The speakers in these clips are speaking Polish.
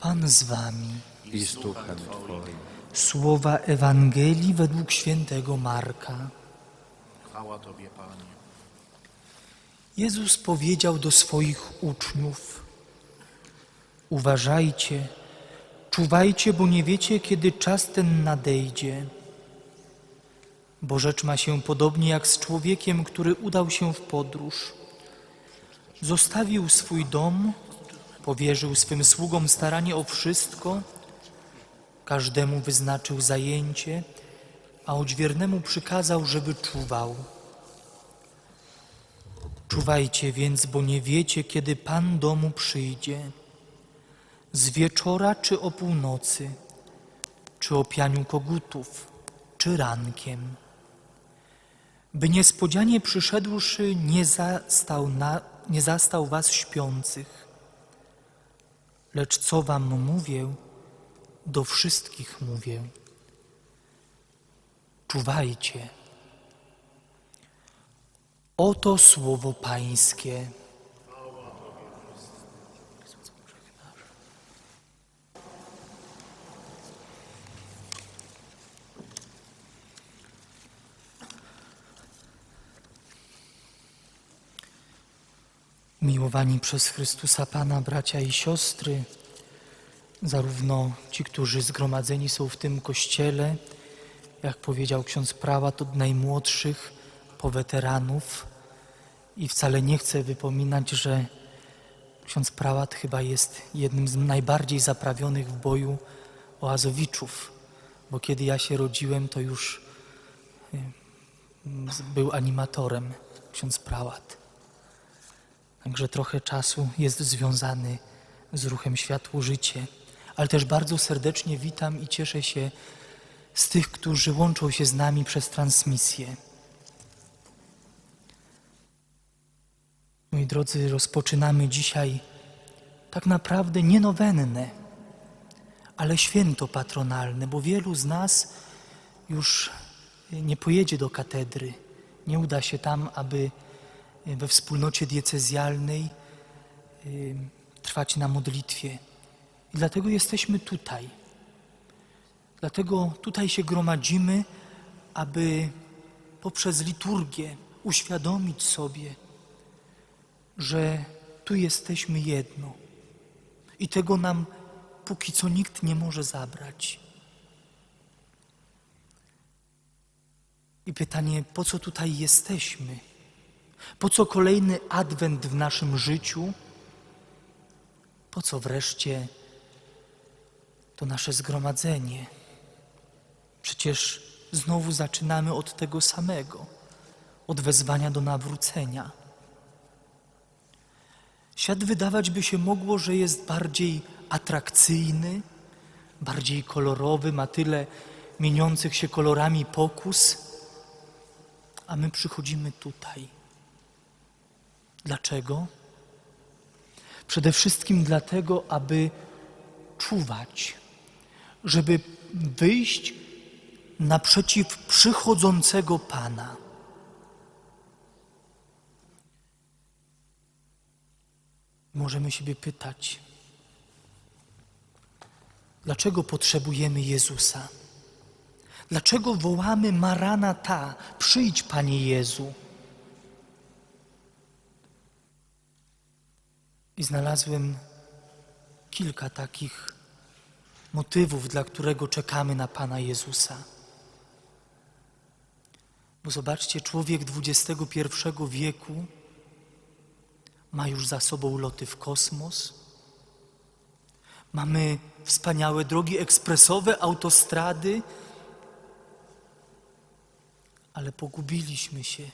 Pan z wami. i z duchem Twoim. Słowa Ewangelii według świętego Marka. Chwała Tobie, Panie. Jezus powiedział do swoich uczniów: Uważajcie, czuwajcie, bo nie wiecie, kiedy czas ten nadejdzie. Bo rzecz ma się podobnie jak z człowiekiem, który udał się w podróż. Zostawił swój dom, powierzył swym sługom staranie o wszystko, każdemu wyznaczył zajęcie, a odźwiernemu przykazał, żeby czuwał. Czuwajcie więc, bo nie wiecie, kiedy Pan domu przyjdzie. Z wieczora czy o północy, czy o pianiu kogutów, czy rankiem. By niespodzianie przyszedłszy nie zastał, na, nie zastał was śpiących. Lecz co wam mówię, do wszystkich mówię. Czuwajcie. Oto słowo Pańskie. Miłowani przez Chrystusa Pana, bracia i siostry, zarówno ci, którzy zgromadzeni są w tym kościele, jak powiedział ksiądz prałat, od najmłodszych po weteranów. I wcale nie chcę wypominać, że ksiądz prałat chyba jest jednym z najbardziej zaprawionych w boju oazowiczów, bo kiedy ja się rodziłem, to już z- był animatorem ksiądz prałat. Także trochę czasu jest związany z ruchem Światło Życie, ale też bardzo serdecznie witam i cieszę się z tych, którzy łączą się z nami przez transmisję. Moi drodzy, rozpoczynamy dzisiaj tak naprawdę nie nowennę, ale święto patronalne, bo wielu z nas już nie pojedzie do katedry, nie uda się tam, aby we wspólnocie diecezjalnej y, trwać na modlitwie. I dlatego jesteśmy tutaj. Dlatego tutaj się gromadzimy, aby poprzez liturgię uświadomić sobie, że tu jesteśmy jedno. I tego nam póki co nikt nie może zabrać. I pytanie, po co tutaj jesteśmy? Po co kolejny adwent w naszym życiu? Po co wreszcie to nasze zgromadzenie? Przecież znowu zaczynamy od tego samego, od wezwania do nawrócenia. Świat wydawać by się mogło, że jest bardziej atrakcyjny, bardziej kolorowy, ma tyle mieniących się kolorami pokus, a my przychodzimy tutaj. Dlaczego? Przede wszystkim dlatego, aby czuwać, żeby wyjść naprzeciw przychodzącego Pana. Możemy siebie pytać, dlaczego potrzebujemy Jezusa? Dlaczego wołamy Maranata, przyjdź Panie Jezu? I znalazłem kilka takich motywów, dla którego czekamy na Pana Jezusa. Bo zobaczcie, człowiek XXI wieku ma już za sobą loty w kosmos. Mamy wspaniałe drogi ekspresowe, autostrady, ale pogubiliśmy się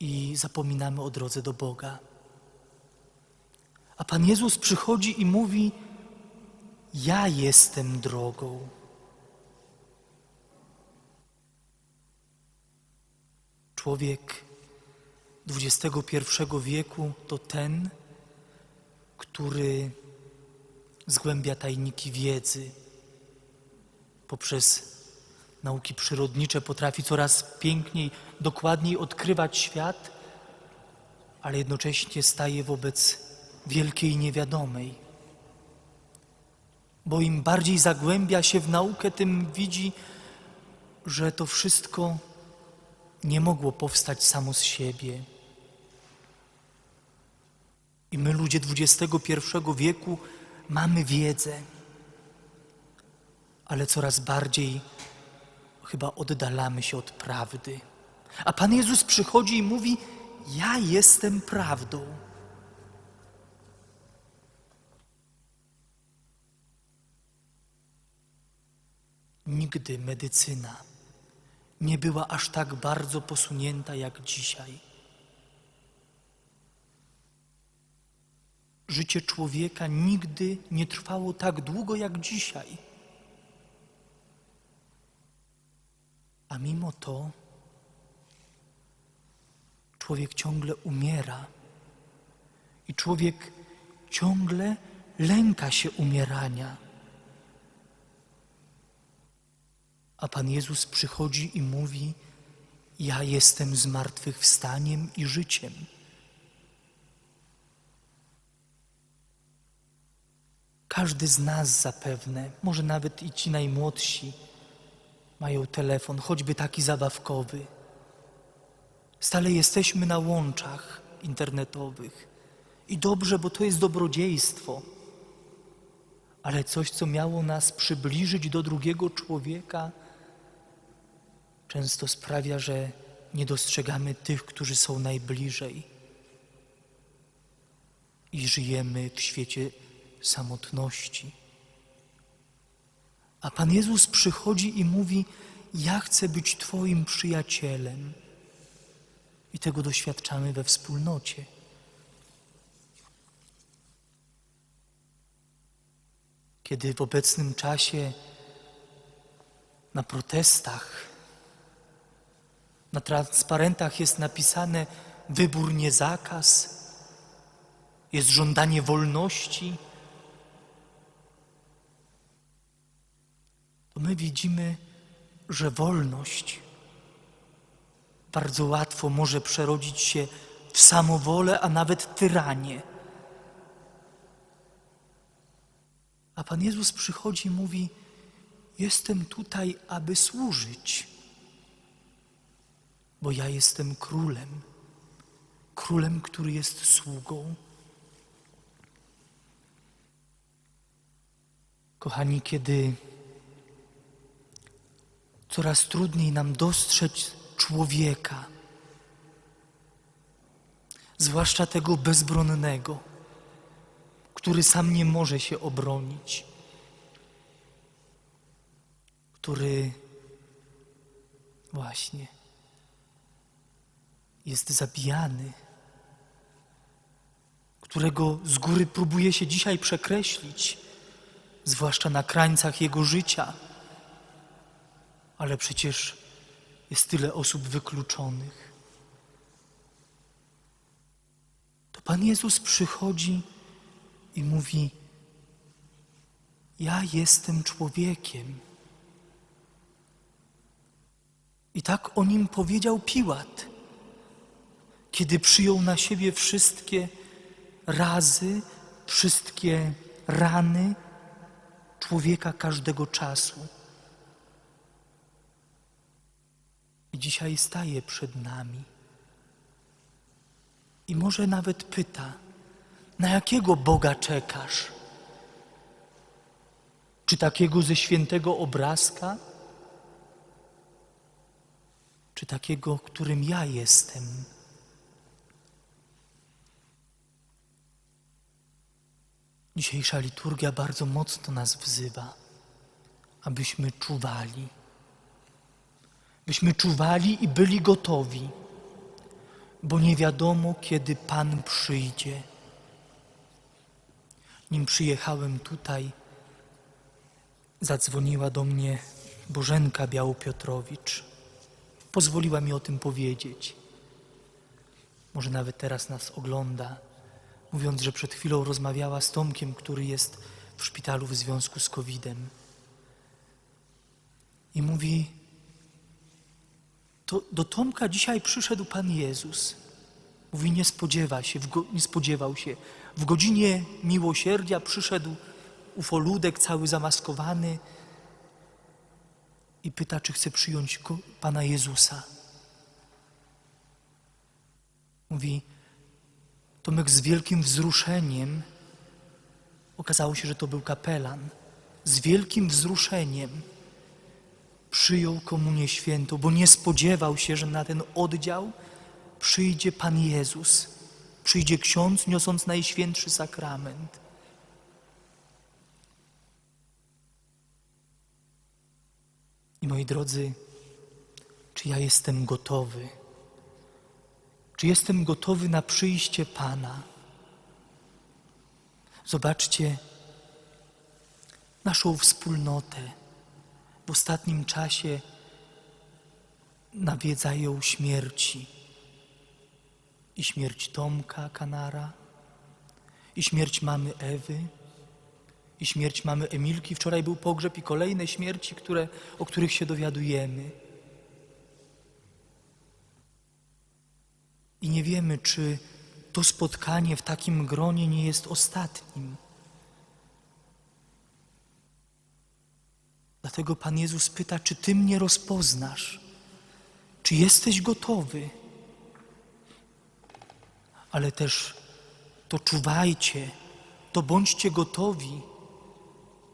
i zapominamy o drodze do Boga. A Pan Jezus przychodzi i mówi: Ja jestem drogą. Człowiek XXI wieku to ten, który zgłębia tajniki wiedzy poprzez nauki przyrodnicze, potrafi coraz piękniej, dokładniej odkrywać świat, ale jednocześnie staje wobec wielkiej niewiadomej. Bo im bardziej zagłębia się w naukę, tym widzi, że to wszystko nie mogło powstać samo z siebie. I my, ludzie XXI wieku, mamy wiedzę, ale coraz bardziej chyba oddalamy się od prawdy. A Pan Jezus przychodzi i mówi: Ja jestem prawdą. Nigdy medycyna nie była aż tak bardzo posunięta jak dzisiaj. Życie człowieka nigdy nie trwało tak długo jak dzisiaj. A mimo to człowiek ciągle umiera i człowiek ciągle lęka się umierania. A Pan Jezus przychodzi i mówi: Ja jestem zmartwychwstaniem i życiem. Każdy z nas zapewne, może nawet i ci najmłodsi, mają telefon, choćby taki zabawkowy. Stale jesteśmy na łączach internetowych. I dobrze, bo to jest dobrodziejstwo. Ale coś, co miało nas przybliżyć do drugiego człowieka, często sprawia, że nie dostrzegamy tych, którzy są najbliżej. I żyjemy w świecie samotności. A Pan Jezus przychodzi i mówi: Ja chcę być Twoim przyjacielem. I tego doświadczamy we wspólnocie. Kiedy w obecnym czasie na protestach, na transparentach jest napisane wybór nie zakaz, jest żądanie wolności, to my widzimy, że wolność bardzo łatwo może przerodzić się w samowolę, a nawet tyranię. A Pan Jezus przychodzi i mówi: Jestem tutaj, aby służyć, bo ja jestem królem, królem, który jest sługą. Kochani, kiedy coraz trudniej nam dostrzec człowieka, zwłaszcza tego bezbronnego, który sam nie może się obronić, który właśnie jest zabijany, którego z góry próbuje się dzisiaj przekreślić, zwłaszcza na krańcach jego życia. Ale przecież jest tyle osób wykluczonych. To Pan Jezus przychodzi i mówi: Ja jestem człowiekiem. I tak o nim powiedział Piłat, kiedy przyjął na siebie wszystkie razy, wszystkie rany człowieka każdego czasu. I dzisiaj staje przed nami. I może nawet pyta, na jakiego Boga czekasz? Czy takiego ze świętego obrazka? Czy takiego, którym ja jestem? Dzisiejsza liturgia bardzo mocno nas wzywa, abyśmy czuwali byśmy czuwali i byli gotowi, bo nie wiadomo, kiedy Pan przyjdzie. Nim przyjechałem tutaj, zadzwoniła do mnie Bożenka Białopiotrowicz. Pozwoliła mi o tym powiedzieć. Może nawet teraz nas ogląda, mówiąc, że przed chwilą rozmawiała z Tomkiem, który jest w szpitalu w związku z COVID-em. I mówi, to do Tomka dzisiaj przyszedł Pan Jezus. Mówi, nie spodziewa się, nie spodziewał się. W godzinie miłosierdzia przyszedł ufoludek cały zamaskowany i pyta, czy chce przyjąć Pana Jezusa. Mówi, Tomek z wielkim wzruszeniem, okazało się, że to był kapelan, z wielkim wzruszeniem przyjął komunię świętą, bo nie spodziewał się, że na ten oddział przyjdzie Pan Jezus, przyjdzie ksiądz niosąc najświętszy sakrament. I moi drodzy, czy ja jestem gotowy? Czy jestem gotowy na przyjście Pana? Zobaczcie naszą wspólnotę. W ostatnim czasie nawiedzają śmierci. I śmierć Tomka Kanara, i śmierć mamy Ewy, i śmierć mamy Emilki. Wczoraj był pogrzeb i kolejne śmierci, które, o których się dowiadujemy. I nie wiemy, czy to spotkanie w takim gronie nie jest ostatnim. Dlatego Pan Jezus pyta, czy Ty mnie rozpoznasz? Czy jesteś gotowy? Ale też to czuwajcie, to bądźcie gotowi,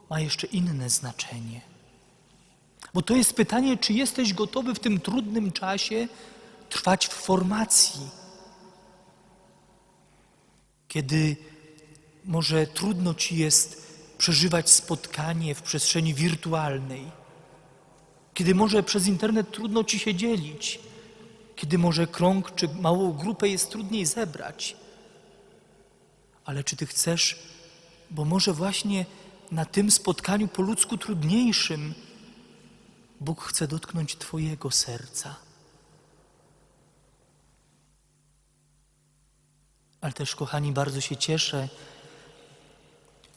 ma jeszcze inne znaczenie. Bo to jest pytanie, czy jesteś gotowy w tym trudnym czasie trwać w formacji. Kiedy może trudno ci jest przeżywać spotkanie w przestrzeni wirtualnej, kiedy może przez internet trudno ci się dzielić, kiedy może krąg czy małą grupę jest trudniej zebrać. Ale czy ty chcesz, bo może właśnie na tym spotkaniu po ludzku trudniejszym Bóg chce dotknąć Twojego serca. Ale też, kochani, bardzo się cieszę,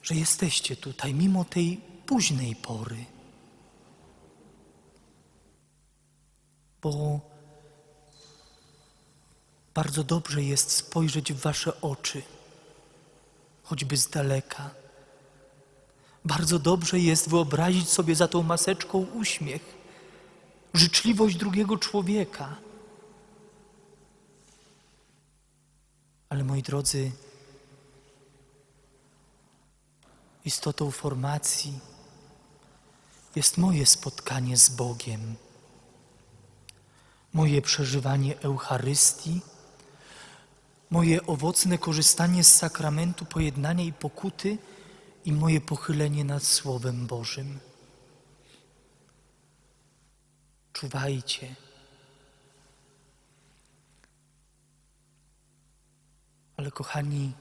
że jesteście tutaj, mimo tej późnej pory. Bo bardzo dobrze jest spojrzeć w Wasze oczy, choćby z daleka. Bardzo dobrze jest wyobrazić sobie za tą maseczką uśmiech, życzliwość drugiego człowieka. Ale moi drodzy, istotą formacji jest moje spotkanie z Bogiem, moje przeżywanie Eucharystii, moje owocne korzystanie z sakramentu pojednania i pokuty i moje pochylenie nad Słowem Bożym. Czuwajcie. Ale kochani,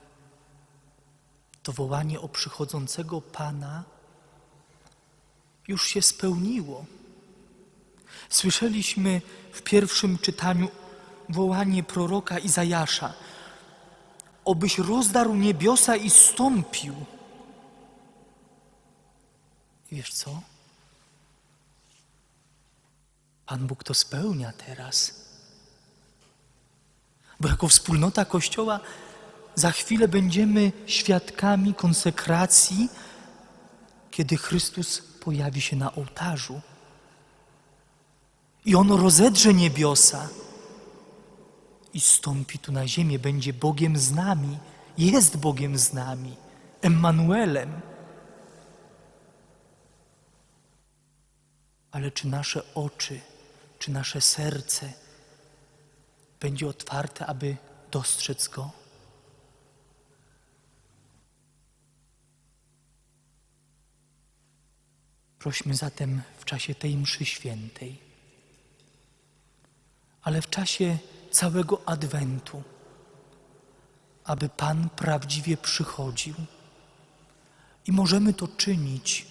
to wołanie o przychodzącego Pana już się spełniło. Słyszeliśmy w pierwszym czytaniu wołanie proroka Izajasza: Obyś rozdarł niebiosa i stąpił. I wiesz co? Pan Bóg to spełnia teraz. Bo jako wspólnota Kościoła za chwilę będziemy świadkami konsekracji, kiedy Chrystus pojawi się na ołtarzu. I On rozedrze niebiosa i stąpi tu na ziemię, będzie Bogiem z nami, jest Bogiem z nami, Emmanuelem. Ale czy nasze oczy, czy nasze serce będzie otwarte, aby dostrzec Go? Prośmy zatem w czasie tej mszy świętej, ale w czasie całego Adwentu, aby Pan prawdziwie przychodził. I możemy to czynić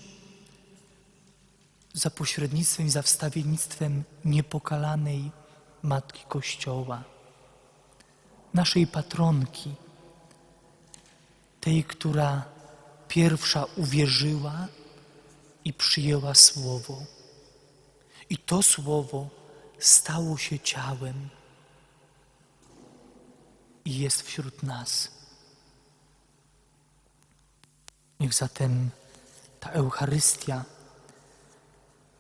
za pośrednictwem i za wstawiennictwem niepokalanej Matki Kościoła, naszej patronki, tej, która pierwsza uwierzyła i przyjęła Słowo. I to Słowo stało się ciałem i jest wśród nas. Niech zatem ta Eucharystia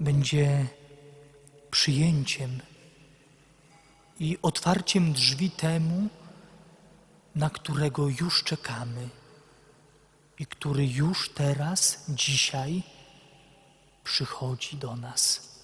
będzie przyjęciem i otwarciem drzwi temu, na którego już czekamy i który już teraz, dzisiaj przychodzi do nas.